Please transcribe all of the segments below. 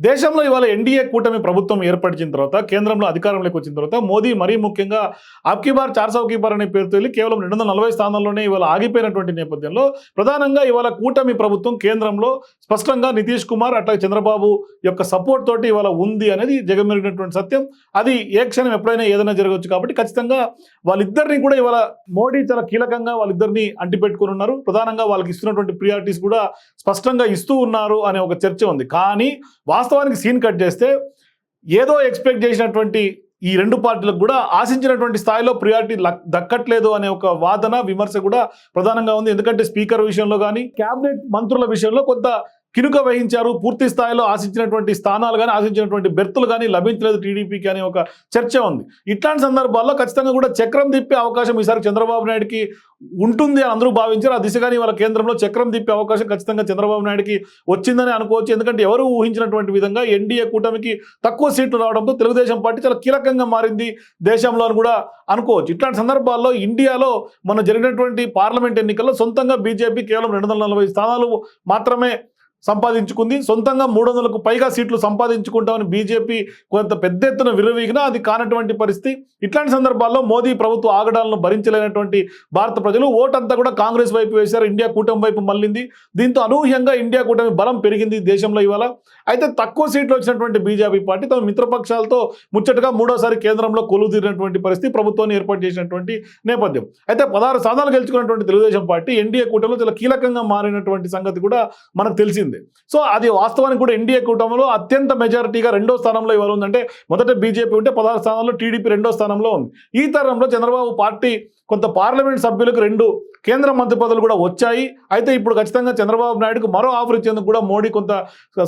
దేశంలో ఇవాళ ఎన్డీఏ కూటమి ప్రభుత్వం ఏర్పరిచిన తర్వాత కేంద్రంలో అధికారంలోకి వచ్చిన తర్వాత మోదీ మరీ ముఖ్యంగా అబ్కి బార్ చార్ బార్ అనే పేరుతో వెళ్ళి కేవలం రెండు వందల నలభై స్థానాల్లోనే ఇవాళ ఆగిపోయినటువంటి నేపథ్యంలో ప్రధానంగా ఇవాళ కూటమి ప్రభుత్వం కేంద్రంలో స్పష్టంగా నితీష్ కుమార్ అట్లాగే చంద్రబాబు యొక్క సపోర్ట్ తోటి ఇవాళ ఉంది అనేది జగమెరిగినటువంటి సత్యం. అది ఏ క్షణం ఎప్పుడైనా ఏదైనా జరగవచ్చు కాబట్టి ఖచ్చితంగా వాళ్ళిద్దరిని కూడా ఇవాళ మోడీ చాలా కీలకంగా వాళ్ళిద్దరిని అంటిపెట్టుకుని ఉన్నారు ప్రధానంగా వాళ్ళకి ఇస్తున్నటువంటి ప్రియారిటీస్ కూడా స్పష్టంగా ఇస్తూ ఉన్నారు అనే ఒక చర్చ ఉంది. కానీ వాస్తవానికి సీన్ కట్ చేస్తే ఏదో ఎక్స్పెక్ట్ చేసినటువంటి ఈ రెండు పార్టీలకు కూడా ఆశించినటువంటి స్థాయిలో ప్రియారిటీ దక్కట్లేదు అనే ఒక వాదన విమర్శ కూడా ప్రధానంగా ఉంది. ఎందుకంటే స్పీకర్ విషయంలో కానీ కేబినెట్ మంత్రుల విషయంలో కొంత కినుక వహించారు. పూర్తి స్థాయిలో ఆశించినటువంటి స్థానాలు కానీ ఆశించినటువంటి బెర్తులు కానీ లభించలేదు టీడీపీకి అనే ఒక చర్చ ఉంది. ఇట్లాంటి సందర్భాల్లో ఖచ్చితంగా కూడా చక్రం తిప్పే అవకాశం ఈసారి చంద్రబాబు నాయుడుకి ఉంటుంది అని అందరూ భావించారు. ఆ దిశగానే వాళ్ళ కేంద్రంలో చక్రం తిప్పే అవకాశం ఖచ్చితంగా చంద్రబాబు నాయుడుకి వచ్చిందని అనుకోవచ్చు. ఎందుకంటే ఎవరు ఊహించినటువంటి విధంగా ఎన్డీఏ కూటమికి తక్కువ సీట్లు రావడంతో తెలుగుదేశం పార్టీ చాలా కీలకంగా మారింది దేశంలో అని కూడా అనుకోవచ్చు. ఇట్లాంటి సందర్భాల్లో ఇండియాలో మన జరిగినటువంటి పార్లమెంట్ ఎన్నికల్లో సొంతంగా బీజేపీ కేవలం రెండు వందల నలభై స్థానాలు మాత్రమే సంపాదించుకుంది. సొంతంగా మూడు వందలకు పైగా సీట్లు సంపాదించుకుంటామని బీజేపీ కొంత పెద్ద ఎత్తున విరవీగినా అది కానటువంటి పరిస్థితి. ఇట్లాంటి సందర్భాల్లో మోదీ ప్రభుత్వ ఆగడాలను భరించలేనటువంటి భారత ప్రజలు ఓటంతా కూడా కాంగ్రెస్ వైపు వేశారు. ఇండియా కూటమి వైపు మళ్ళింది. దీంతో అనూహ్యంగా ఇండియా కూటమి బలం పెరిగింది దేశంలో ఇవాళ. అయితే తక్కువ సీట్లు వచ్చినటువంటి బీజేపీ పార్టీ తమ మిత్రపక్షాలతో ముచ్చటగా మూడోసారి కేంద్రంలో కొలువుదీరినటువంటి పరిస్థితి ప్రభుత్వాన్ని ఏర్పాటు చేసినటువంటి నేపథ్యం. అయితే పదహారు స్థానాలు గెలుచుకున్నటువంటి తెలుగుదేశం పార్టీ ఎన్డీఏ కూటమిలో చాలా కీలకంగా మారినటువంటి సంగతి కూడా మనకు తెలిసింది. సో అది వాస్తవానికి కూడా ఎన్డీఏ కూటమిలో అత్యంత మెజారిటీగా రెండో స్థానంలో ఎవరు ఉందంటే మొదట బీజేపీ ఉంటే పదహారు స్థానాల్లో టీడీపీ రెండో స్థానంలో ఉంది. ఈ తరంలో చంద్రబాబు పార్టీ కొంత పార్లమెంట్ సభ్యులకు రెండు కేంద్ర మంత్రి పదవులు కూడా వచ్చాయి. అయితే ఇప్పుడు ఖచ్చితంగా చంద్రబాబు నాయుడుకు మరో ఆఫర్ ఇచ్చేందుకు కూడా మోడీ కొంత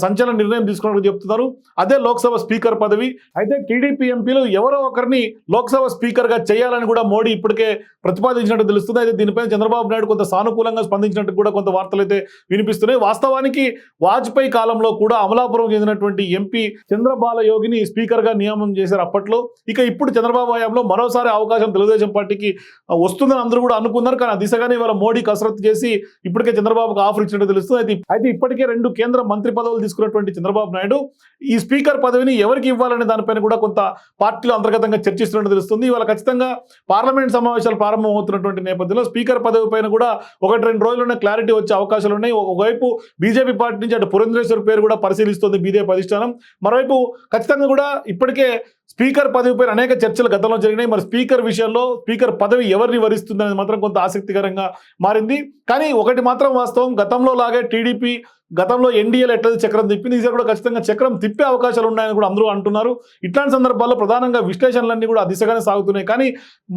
సంచలన నిర్ణయం తీసుకున్నట్టు చెప్తున్నారు. అదే లోక్సభ స్పీకర్ పదవి. అయితే టీడీపీ ఎంపీలు ఎవరో ఒకరిని లోక్సభ స్పీకర్గా చేయాలని కూడా మోడీ ఇప్పటికే ప్రతిపాదించినట్టు తెలుస్తుంది. అయితే దీనిపైన చంద్రబాబు నాయుడు కొంత సానుకూలంగా స్పందించినట్టు కూడా కొంత వార్తలు అయితే వినిపిస్తున్నాయి. వాస్తవానికి వాజ్పేయి కాలంలో కూడా అమలాపురం చెందినటువంటి ఎంపీ చంద్రబాల యోగిని స్పీకర్గా నియామం చేశారు అప్పట్లో. ఇక ఇప్పుడు చంద్రబాబు హయాంలో మరోసారి అవకాశం తెలుగుదేశం పార్టీకి వస్తుందని అందరూ కూడా అనుకున్నారు. కానీ ఆ దిశగానే ఇవాళ మోడీ కసరత్తు చేసి ఇప్పటికే చంద్రబాబుకు ఆఫర్ ఇచ్చినట్టు తెలుస్తుంది. అయితే అయితే ఇప్పటికే రెండు కేంద్ర మంత్రి పదవులు తీసుకున్నటువంటి చంద్రబాబు నాయుడు ఈ స్పీకర్ పదవిని ఎవరికి ఇవ్వాలనే దానిపైన కూడా కొంత పార్టీలో అంతర్గతంగా చర్చిస్తున్నట్టు తెలుస్తుంది. ఇవాళ ఖచ్చితంగా పార్లమెంట్ సమావేశాలు ప్రారంభమవుతున్నటువంటి నేపథ్యంలో స్పీకర్ పదవి పైన కూడా ఒకటి రెండు రోజుల్లోనే క్లారిటీ వచ్చే అవకాశాలు ఉన్నాయి. ఒకవైపు బీజేపీ పార్టీ నుంచి అటు పురంధరేశ్వర్ పేరు కూడా పరిశీలిస్తుంది బీజేపీ అధిష్టానం. మరోవైపు ఖచ్చితంగా కూడా ఇప్పటికే స్పీకర్ పదవిపై అనేక చర్చలు గతంలో జరిగినాయి. మరి స్పీకర్ విషయంలో స్పీకర్ పదవి ఎవరిని వరిస్తుంది అనేది మాత్రం కొంత ఆసక్తికరంగా మారింది. కానీ ఒకటి మాత్రం వాస్తవం గతంలో లాగే టీడీపీ గతంలో ఎన్డీఏలు ఎట్లయితే చక్రం తిప్పింది ఈసారి కూడా ఖచ్చితంగా చక్రం తిప్పే అవకాశాలు ఉన్నాయని కూడా అందరూ అంటున్నారు. ఇట్లాంటి సందర్భాల్లో ప్రధానంగా విశ్లేషణలన్నీ కూడా దిశగానే సాగుతున్నాయి. కానీ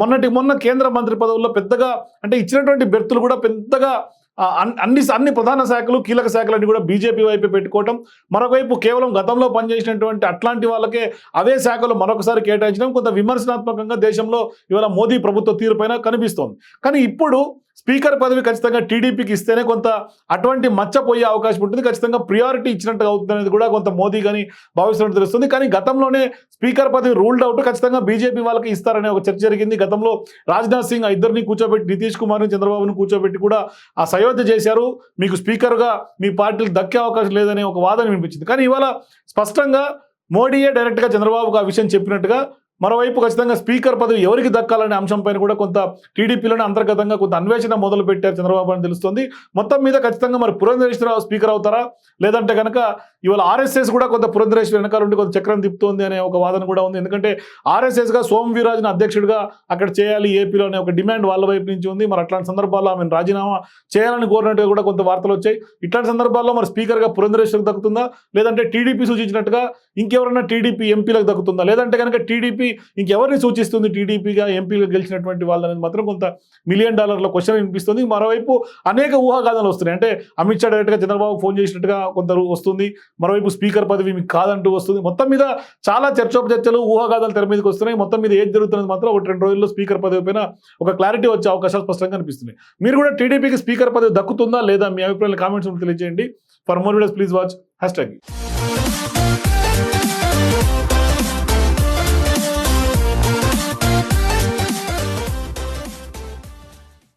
మొన్నటి మొన్న కేంద్ర మంత్రి పదవుల్లో పెద్దగా అంటే ఇచ్చినటువంటి బెర్తులు కూడా పెద్దగా అన్ని అన్ని ప్రధాన శాఖలు కీలక శాఖలన్నీ కూడా బీజేపీ వైపే పెట్టుకోవటం. మరొకవైపు కేవలం గతంలో పనిచేసినటువంటి అట్లాంటి వాళ్ళకే అవే శాఖలు మరొకసారి కేటాయించడం కొంత విమర్శనాత్మకంగా దేశంలో ఇవాళ మోదీ ప్రభుత్వ తీరుపైన కనిపిస్తోంది. కానీ ఇప్పుడు స్పీకర్ పదవి ఖచ్చితంగా టీడీపీకి ఇస్తేనే కొంత అటువంటి మచ్చపోయే అవకాశం ఉంటుంది. ఖచ్చితంగా ప్రియారిటీ ఇచ్చినట్టుగా అవుతుంది అనేది కూడా కొంత మోదీ కానీ భావిస్తున్నట్టు తెలుస్తుంది. కానీ గతంలోనే స్పీకర్ పదవి రూల్డ్ అవుట్ ఖచ్చితంగా బీజేపీ వాళ్ళకి ఇస్తారనే ఒక చర్చ జరిగింది. గతంలో రాజ్నాథ్ సింగ్ ఆ ఇద్దరిని కూర్చోబెట్టి నితీష్ కుమార్ని చంద్రబాబుని కూర్చోబెట్టి కూడా ఆ అయోధ్య చేశారు మీకు స్పీకర్గా మీ పార్టీలకు దక్కే అవకాశం లేదనే ఒక వాదన వినిపించింది. కానీ ఇవాళ స్పష్టంగా మోడీయే డైరెక్ట్గా చంద్రబాబుకు ఆ విషయం చెప్పినట్టుగా మరోవైపు ఖచ్చితంగా స్పీకర్ పదవి ఎవరికి దక్కాలనే అంశంపైన కూడా కొంత టీడీపీలోనే అంతర్గతంగా కొంత అన్వేషణ మొదలు పెట్టారు చంద్రబాబు అని తెలుస్తుంది. మొత్తం మీద ఖచ్చితంగా మరి పురంధరేశ్వరరావు స్పీకర్ అవుతారా? లేదంటే కనుక ఇవాళ ఆర్ఎస్ఎస్ కూడా కొంత పురంధరేశ్వర వెనకాల ఉండి కొంత చక్రం తిప్పుతోంది అనే ఒక వాదన కూడా ఉంది. ఎందుకంటే ఆర్ఎస్ఎస్గా సోమ్ వీరాజ్ని అధ్యక్షుడిగా అక్కడ చేయాలి ఏపీలో అనే ఒక డిమాండ్ వాళ్ళ వైపు నుంచి ఉంది. మరి అట్లాంటి సందర్భాల్లో ఆమె రాజీనామా చేయాలని కోరినట్టుగా కూడా కొంత వార్తలు వచ్చాయి. ఇట్లాంటి సందర్భాల్లో మరి స్పీకర్గా పురంధరేశ్వరికి దక్కుతుందా? లేదంటే టీడీపీ సూచించినట్టుగా ఇంకెవరన్నా టీడీపీ ఎంపీలకు దక్కుతుందా? లేదంటే కనుక టీడీపీ ఇంకెవరిని సూచిస్తుంది టీడీపీగా ఎంపీగా గెలిచినటువంటి వాళ్ళనేది మాత్రం కొంత మిలియన్ డాలర్ల క్వశ్చన్ వినిపిస్తుంది. మరోవైపు అనేక ఊహాగానాలు వస్తున్నాయి. అంటే అమిత్ షా డైరెక్ట్గా చంద్రబాబు ఫోన్ చేసినట్టుగా కొంత వస్తుంది. మరోవైపు స్పీకర్ పదవి మీకు కాదంటూ వస్తుంది. మొత్తం మీద చాలా చర్చోపచర్చలు ఊహాగానాలు తెర మీదకి వస్తున్నాయి. మొత్తం మీద ఏది జరుగుతున్నది మాత్రం ఒక రెండు రోజుల్లో స్పీకర్ పదవి పైన ఒక క్లారిటీ వచ్చే అవకాశాలు స్పష్టంగా కనిపిస్తున్నాయి. మీరు కూడా టీడీపీకి స్పీకర్ పదవి దక్కుతుందా లేదా మీ అభిప్రాయాలు కామెంట్స్ తెలియజేయండి. For more videos please watch hashtag